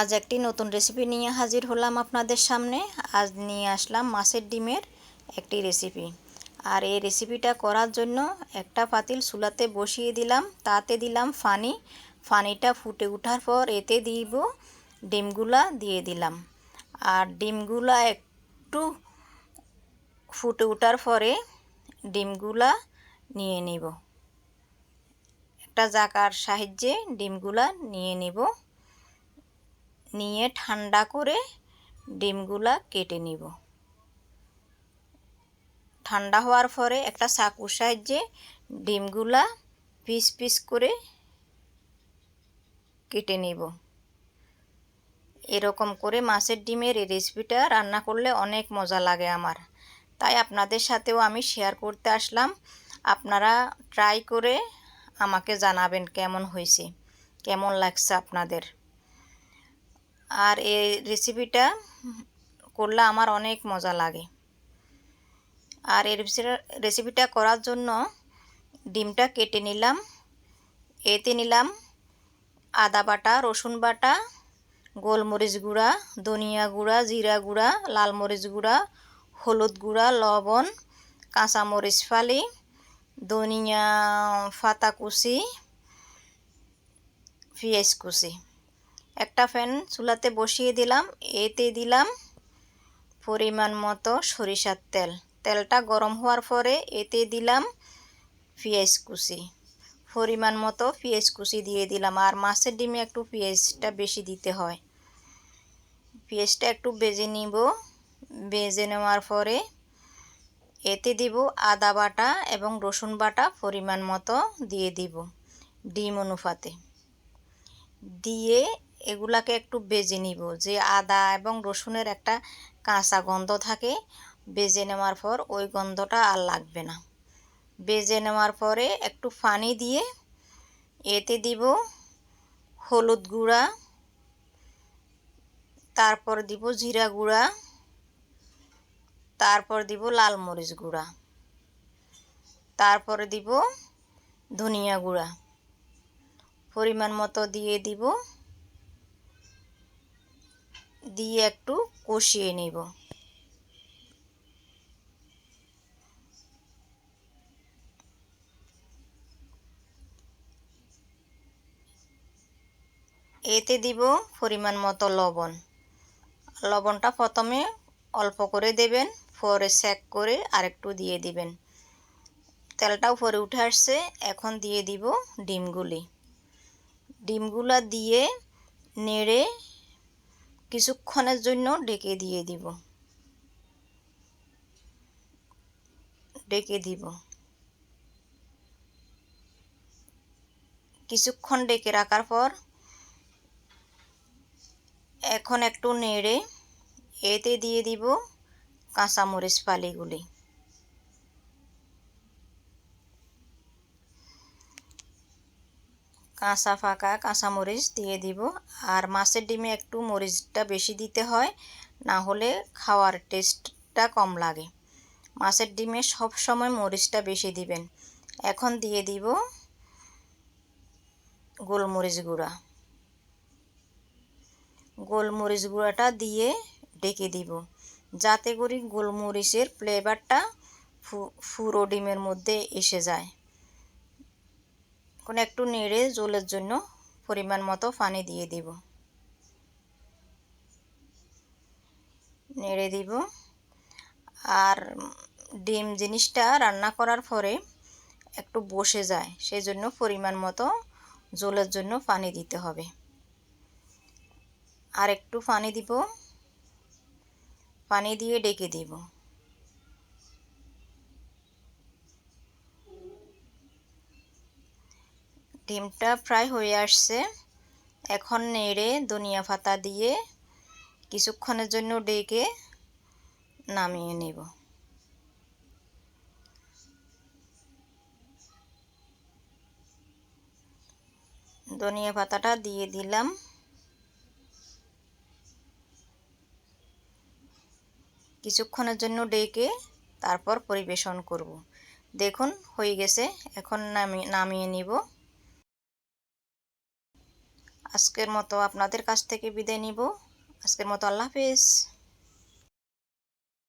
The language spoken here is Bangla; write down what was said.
আজ একটি নতুন রেসিপি নিয়ে হাজির হলাম আপনাদের সামনে। আজ নিয়ে আসলাম মাছের ডিমের একটি রেসিপি আর এই রেসিপিটা করার জন্য একটা পাতিল চুলাতে বসিয়ে দিলাম, তাতে দিলাম ফানি। ফানিটা ফুটে ওঠার পর এতে দিব ডিমগুলা দিয়ে দিলাম। আর ডিমগুলা একটু ফুটে ওঠার পরে ডিমগুলা নিয়ে নিব। একটা জাকার সাহায্যে ডিমগুলা নিয়ে নিব। নিয়ে ঠান্ডা করে ডিমগুলা কেটে নিব। ঠান্ডা হওয়ার পরে একটা চাকুর সাহায্যে ডিমগুলা পিস পিস করে কেটে নিব। এরকম করে মাছের ডিমের এই রেসিপিটা রান্না করলে অনেক মজা লাগে আমার। তাই আপনাদের সাথেও আমি শেয়ার করতে আসলাম। আপনারা ট্রাই করে আমাকে জানাবেন কেমন হয়েছে, কেমন লাগছে আপনাদের। আর এই রেসিপিটা করলে আমার অনেক মজা লাগে। আর এই রেসিপিটা করার জন্য ডিমটা কেটে নিলাম, এতে নিলাম আদা বাটা, রসুন বাটা, গোলমরিচ গুঁড়া, ধনিয়া গুঁড়া, জিরা গুঁড়া, লাল মরিচ গুঁড়া, হলুদ গুঁড়া, লবণ, কাঁচামরিচ ফালি, ধনিয়া ফাতা কুচি, পেঁয়াজ কুচি। একটা ফ্যান চুলাতে বসিয়ে দিলাম, এতে দিলাম পরিমাণ মতো সরিষার তেল। তেলটা গরম হওয়ার পরে এতে দিলাম পেঁয়াজ কুচি। পরিমাণ মতো পেঁয়াজ কুচি দিয়ে দিলাম, আর মাছের ডিমে একটু পেঁয়াজটা বেশি দিতে হয়। পেঁয়াজটা একটু বেজে নিব। বেজে নেওয়ার পরে এতে দিব আদা বাটা এবং রসুন বাটা পরিমাণ মতো দিয়ে দিব ডিম অনুপাতে। দিয়ে এগুলাকে একটু বেজে নিব। যে আদা এবং রসুনের একটা কাঁচা গন্ধ থাকে, বেজে নেওয়ার পর ওই গন্ধটা আর লাগবে না। বেজে নেওয়ার পরে একটু পানি দিয়ে এতে দিব হলুদ গুঁড়া, তারপর দিব জিরা গুঁড়া, তারপর দিব লাল মরিচ গুঁড়া, তারপরে দিব ধনিয়া গুঁড়া। পরিমাণ মতো দিয়ে দিব দিয়ে একটু কষিয়ে নিব। এতে দিব পরিমাণ মতো লবণ। লবণটা প্রথমে অল্প করে দেবেন, পরে সেক করে আরেকটু দিয়ে দিবেন। তেলটা উপরে উঠে আসছে, এখন দিয়ে দিব ডিমগুলি। ডিমগুলা দিয়ে নেড়ে কিছুক্ষণের জন্য ডেকে দিয়ে দিব। ডেকে দিব। কিছুক্ষণ ডেকে রাখার পর এখন একটু নেড়ে এতে দিয়ে দিব কাঁচামরিচ ফালিগুলি। কাঁচা ফাঁকা কাঁচামরিচ দিয়ে দিব। আর মাছের ডিমে একটু মরিচটা বেশি দিতে হয়, না হলে খাওয়ার টেস্টটা কম লাগে। মাছের ডিমে সব সময় মরিচটা বেশি দিবেন। এখন দিয়ে দিব গোলমরিচ গুঁড়া। গোলমরিচ গুঁড়াটা দিয়ে ডেকে দিব। যাতে করি গোলমরিচের ফ্লেভারটা ফু, ফুরো ডিমের মধ্যে এসে যায়। এখন একটু নেড়ে জলের জন্য পরিমাণ মতো পানি দিয়ে দিব। নেড়ে দিব। আর ডিম জিনিসটা রান্না করার পরে একটু বসে যায় সেই জন্য পরিমাণ মতো জলের জন্য পানি দিতে হবে। আর একটু পানি দিব। পানি দিয়ে ডেকে দিব। ডিমটা ফ্রাই হয়ে আসছে। এখন নেড়ে ধনিয়া পাতা দিয়ে কিছুক্ষণের জন্য ডেকে নামিয়ে নেব। ধনিয়া পাতাটা দিয়ে দিলাম। কিছুক্ষণের জন্য ডেকে তারপর পরিবেশন করব। দেখুন, হয়ে গেছে। এখন নামিয়ে নিব। আজকের মতো আপনাদের কাছ থেকে বিদায় নিব। আজকের মতো আল্লাহ হাফিজ।